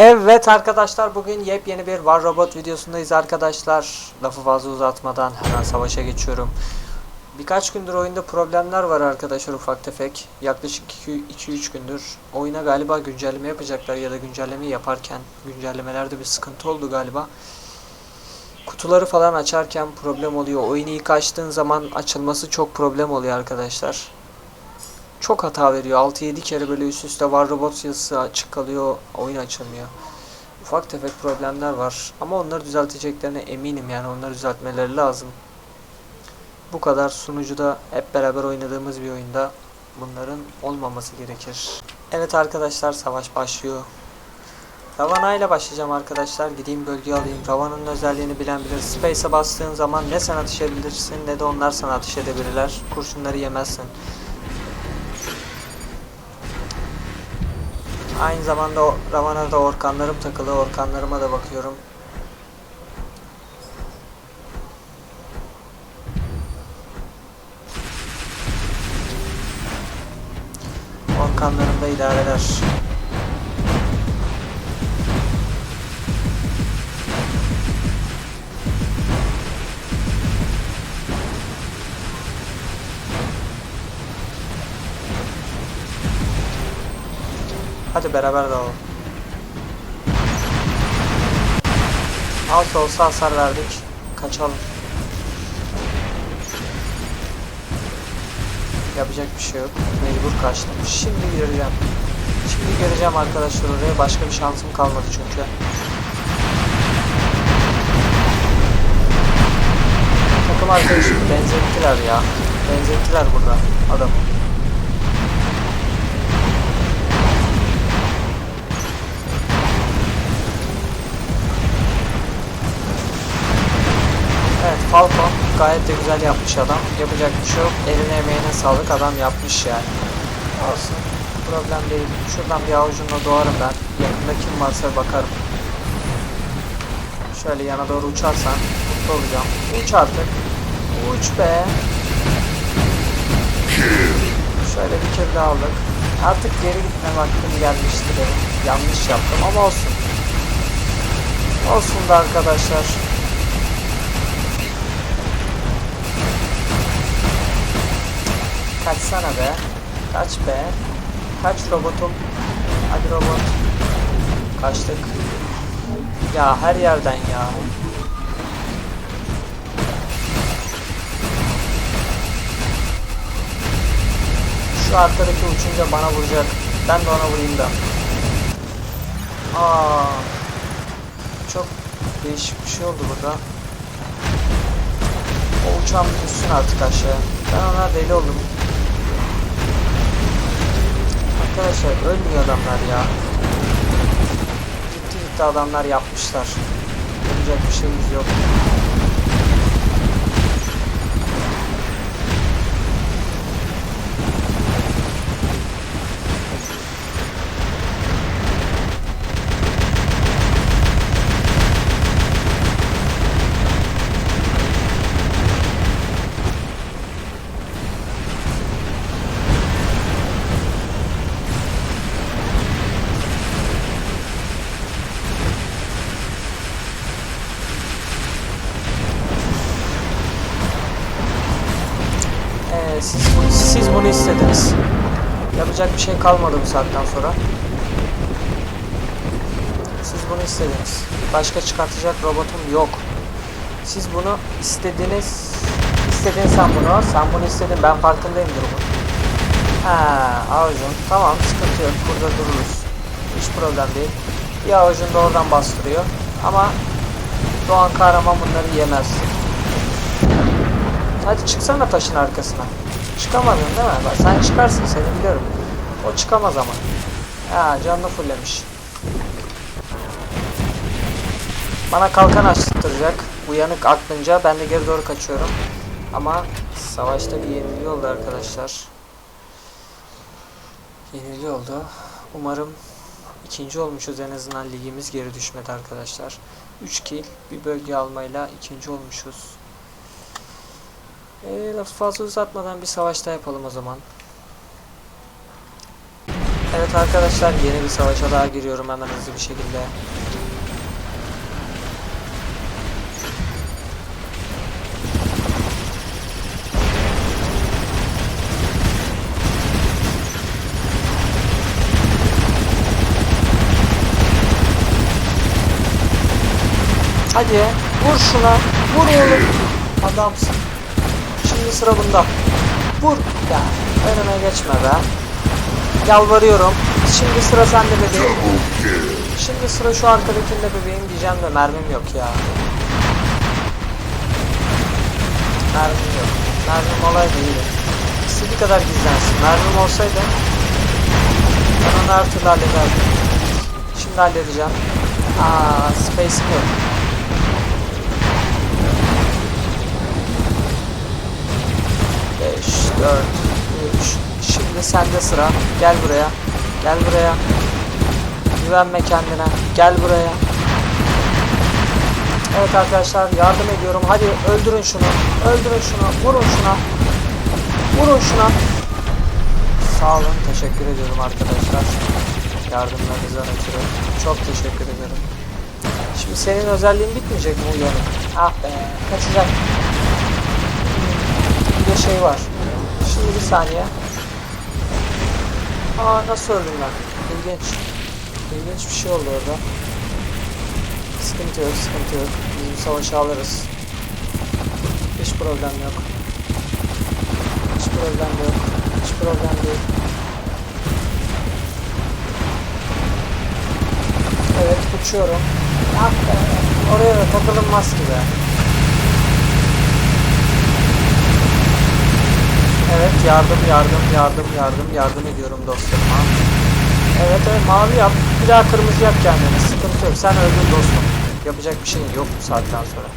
Evet arkadaşlar bugün yepyeni bir War Robot videosundayız arkadaşlar. Lafı fazla uzatmadan hemen savaşa geçiyorum. Birkaç gündür oyunda problemler var arkadaşlar ufak tefek. Yaklaşık 2-3 gündür. Oyuna galiba güncelleme yapacaklar ya da güncelleme yaparken güncellemelerde bir sıkıntı oldu galiba. Kutuları falan açarken problem oluyor. Oyunu ilk açtığın zaman açılması çok problem oluyor arkadaşlar. Çok hata veriyor. 6-7 kere böyle üst üste var robot yazısı açık kalıyor. Oyun açılmıyor. Ufak tefek problemler var. Ama onları düzelteceklerine eminim yani onları düzeltmeleri lazım. Bu kadar sunucuda hep beraber oynadığımız bir oyunda bunların olmaması gerekir. Evet arkadaşlar savaş başlıyor. Ravana ile başlayacağım arkadaşlar. Gideyim bölge alayım. Ravana'nın özelliğini bilen bilir. Space'e bastığın zaman ne sen ateş edebilirsin ne de onlar sana ateş edebilirler. Kurşunları yemezsin. Aynı zamanda Ravana'da orkanlarım takılı. Orkanlarıma da bakıyorum. Orkanlarım da idare eder. Hadi beraber dalalım. Az da olsa hasar verdik. Kaçalım. Yapacak bir şey yok. Mecbur kaçtım. Şimdi gireceğim. Şimdi gireceğim arkadaşlar oraya. Başka bir şansım kalmadı çünkü. Takım arkadaşım benzettiler ya. Benzettiler burada adamı. Gayet de güzel yapmış adam. Yapacak bir şey yok. Eline emeğine sağlık adam yapmış yani. Olsun. Problem değil. Şuradan bir avucumla doğarım ben. Yakında kim varsa bakarım. Şöyle yana doğru uçarsan mutlu olacağım. Uç artık. Uç be. Şöyle bir kere daha aldık. Artık geri gitme vaktim gelmişti benim. Yanlış yaptım ama olsun. Olsun da arkadaşlar. Kaçsana be. Kaç be. Kaç robotum. Hadi robot. Kaçtık. Ya her yerden ya. Şu arkadaki uçunca bana vuracak. Ben de ona vurayım da. Aa. Çok değişik bir şey oldu burada. O uçağım düşsün artık aşağıya. Ben ona deli oldum. Arkadaşlar ölmüyor adamlar ya. Gitti gitti adamlar yapmışlar. Yapacak bir şeyimiz yok. Ee, siz, siz bunu istediniz. Yapacak bir şey kalmadı bu saatten sonra. Siz bunu istediniz. Başka çıkartacak robotum yok. Siz bunu istediniz. İstedin sen bunu. Sen bunu istedin. Ben farkındayım durumun. Ha, avucun. Tamam sıkıntı yok. Burada dururuz. Hiç problem değil. Bir avucun da oradan bastırıyor. Ama Doğan kahraman bunları yemez. Hadi çıksana taşın arkasına. Çıkamadın değil mi? Bak sen çıkarsın seni biliyorum. O çıkamaz ama. Ha canını fullemiş. Bana kalkan açtıracak. Uyanık aklınca ben de geri doğru kaçıyorum. Ama savaşta bir yenilgi oldu arkadaşlar. Yenilgi oldu. Umarım ikinci olmuşuz en azından ligimiz geri düşmedi arkadaşlar. 3 kill bir bölge almayla ikinci olmuşuz. E, lafı fazla uzatmadan bir savaşta yapalım o zaman. Evet arkadaşlar yeni bir savaşa daha giriyorum hemen hızlı bir şekilde. Hadi vur şuna. Vur oğlum. Adamsın. Şimdi sıra bunda. Vur. Ya önüme geçme be. Yalvarıyorum. Şimdi sıra sende bebeğim. Şimdi sıra şu arkadakinde bebeğim diyeceğim de mermim yok ya. Mermim yok. Mermim olaydı iyiydi. İstediği kadar gizlensin. Mermim olsaydı ben onu her türlü hallederdim. Şimdi halledeceğim. Aa, space'im yok. Beş, dört, üç. Şimdi sende sıra. Gel buraya. Gel buraya. Güvenme kendine. Gel buraya. Evet arkadaşlar yardım ediyorum. Hadi öldürün şunu. Öldürün şunu. Vurun şuna. Vurun şuna. Sağ olun. Teşekkür ediyorum arkadaşlar. Yardımlarınızdan ötürü. Çok teşekkür ederim. Şimdi senin özelliğin bitmeyecek mi uyanık? Ah be. Kaçacak. Şey var. Şimdi bir saniye. Aa nasıl öldüm ben? İlginç. İlginç bir şey oldu orada. Sıkıntı yok, sıkıntı yok. Biz bu savaşı alırız. Hiç problem yok. Hiç problem yok. Hiç problem değil. Evet, uçuyorum. Ah oraya da takılınmaz ki. Evet, yardım, yardım, yardım, yardım, yardım ediyorum dostlarıma. Evet, evet, mavi yap. Bir daha kırmızı yap kendini. Sıkıntı yok. Sen öldün dostum. Yapacak bir şeyin yok bu saatten sonra.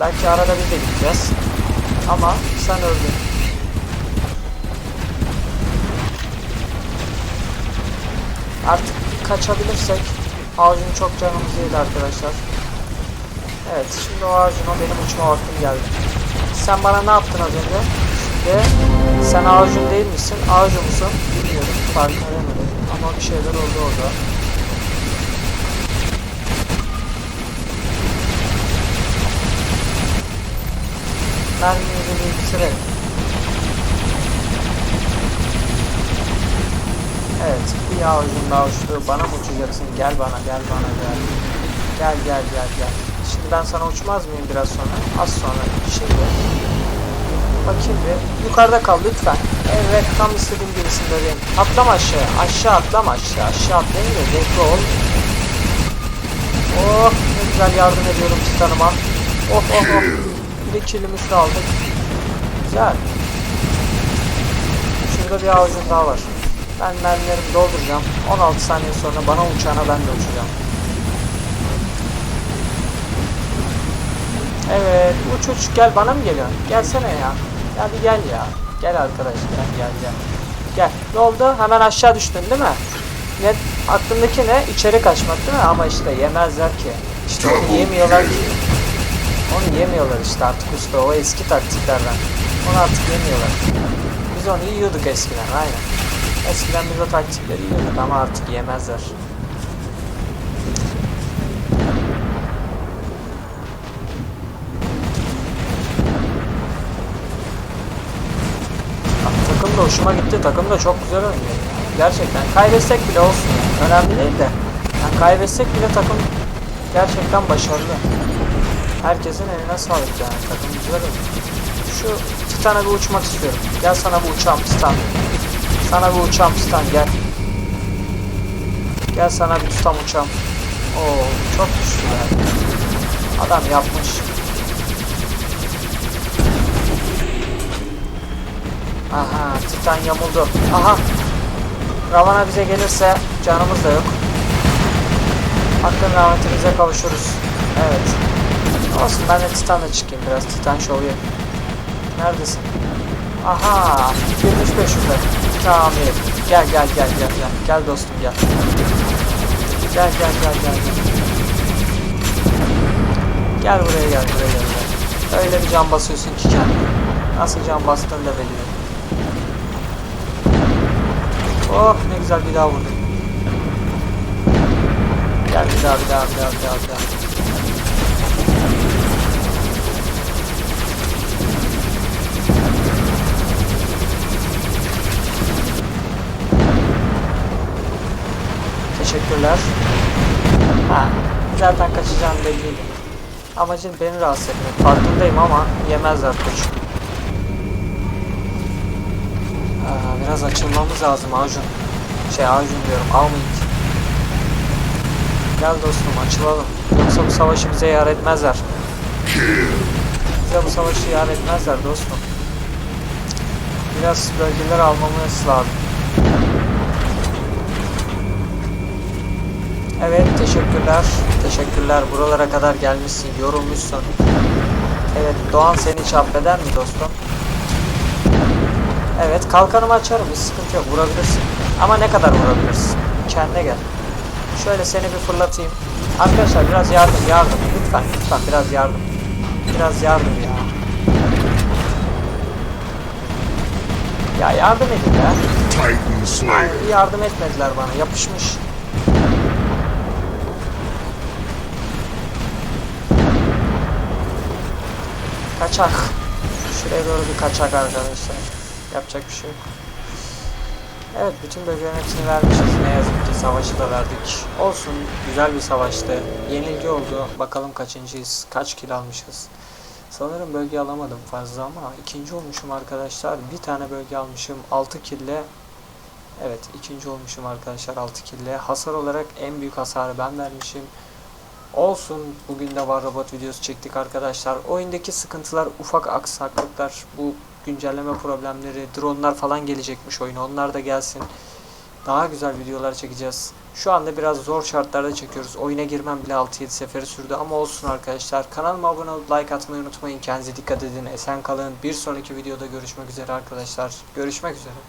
Belki arada biz de gideceğiz. Ama sen öldün. Artık kaçabilirsek Avcun çok canımız yedi arkadaşlar. Evet şimdi o Avcun'a benim uçma vaktim geldi. Sen bana ne yaptın az önce? Ve sen Avcun değil misin? Avcun musun? Bilmiyorum. Fark edemedim. Ama bir şeyler oldu orada. Mermimizi bir bitirelim. Evet, bir avucun daha uçtu. Bana mı uçacaksın? Gel bana, gel bana, gel. Gel, gel, gel, gel. Şimdi ben sana uçmaz mıyım biraz sonra? Az sonra. Şimdi. Bakayım bir. Yukarıda kal lütfen. Evet, tam istediğim gibisin bebeğim. Atlama aşağı. Aşağı atlama aşağı. Aşağı atlayınca zevkli ol. Oh, ne güzel yardım ediyorum Titan'ıma. Oh, oh, oh. Bir de kilimizi aldık. Güzel. Şurada bir avucum daha var. Ben mermilerimi dolduracağım. 16 saniye sonra bana uçağına ben de uçacağım. Evet uç uç gel bana mı geliyorsun? Gelsene ya. Ya bir gel ya. Gel arkadaş gel gel gel. Gel. Ne oldu? Hemen aşağı düştün değil mi? Ne? Aklındaki ne? İçeri kaçmak değil mi? Ama işte yemezler ki. İşte onu yemiyorlar ki. Onu yemiyorlar işte artık usta. O eski taktiklerden. Onu artık yemiyorlar. Biz onu yiyorduk eskiden aynen. Eskiden biz o taktikleri yiyorduk ama artık yemezler. Hoşuma gitti. Takım da çok güzel oynuyor. Gerçekten. Kaybetsek bile olsun. Önemli değil de. Yani kaybetsek bile takım gerçekten başarılı. Herkesin eline sağlık yani. Takım güzel oynuyor. Şu Titan'a bir uçmak istiyorum. Gel sana bu uçağım Titan. Sana bir uçağım Titan gel. Gel sana bir tutam uçağım. Oo çok güçlü be. Adam yapmış. Aha Titan yamuldu. Aha. Ravana bize gelirse canımız da yok. Hakkın rahmetimize kavuşuruz. Evet. Olsun ben de Titan'la çıkayım biraz. Titan şov yapayım. Neredesin? Aha, girmiş peşimde. Tamam iyi. Gel gel gel gel gel. Gel dostum gel. Gel gel gel gel. Gel, buraya gel buraya gel. Öyle bir can basıyorsun ki kendine. Nasıl can bastığını da belli. Oh ne güzel bir daha vurdum. Gel bir daha bir daha bir daha bir daha bir daha. Teşekkürler. Ha, zaten kaçacağım belliydi. Amacın beni rahatsız etmek. Farkındayım ama yemezler koç. Aa, biraz açılmamız lazım Acun. Şey Acun diyorum, Almink. Gel dostum açılalım. Yoksa bu savaşı bize yar etmezler. Bize bu savaşı yar etmezler dostum. Biraz bölgeler almamız lazım. Evet teşekkürler. Teşekkürler. Buralara kadar gelmişsin. Yorulmuşsun. Evet Doğan seni hiç affeder mi dostum? Evet kalkanımı açarım. Hiç sıkıntı yok. Vurabilirsin. Ama ne kadar vurabilirsin? Kendine gel. Şöyle seni bir fırlatayım. Arkadaşlar biraz yardım yardım. Lütfen lütfen biraz yardım. Biraz yardım ya. Ya yardım edin ya. Bir yardım etmediler bana. Yapışmış. Kaçak. Şuraya doğru bir kaçak arkadaşlar. Yapacak bir şey yok. Evet bütün bölgelerin hepsini vermişiz. Ne yazık ki savaşı da verdik. Olsun güzel bir savaştı. Yenilgi oldu. Bakalım kaçıncıyız. Kaç kill almışız. Sanırım bölge alamadım fazla ama ikinci olmuşum arkadaşlar. Bir tane bölge almışım. 6 kille Evet ikinci olmuşum arkadaşlar 6 kille. Hasar olarak en büyük hasarı ben vermişim. Olsun bugün de var robot videosu çektik arkadaşlar. Oyundaki sıkıntılar ufak aksaklıklar. Bu güncelleme problemleri, dronlar falan gelecekmiş oyuna. Onlar da gelsin. Daha güzel videolar çekeceğiz. Şu anda biraz zor şartlarda çekiyoruz. Oyuna girmem bile 6-7 seferi sürdü ama olsun arkadaşlar. Kanalıma abone olup like atmayı unutmayın. Kendinize dikkat edin. Esen kalın. Bir sonraki videoda görüşmek üzere arkadaşlar. Görüşmek üzere.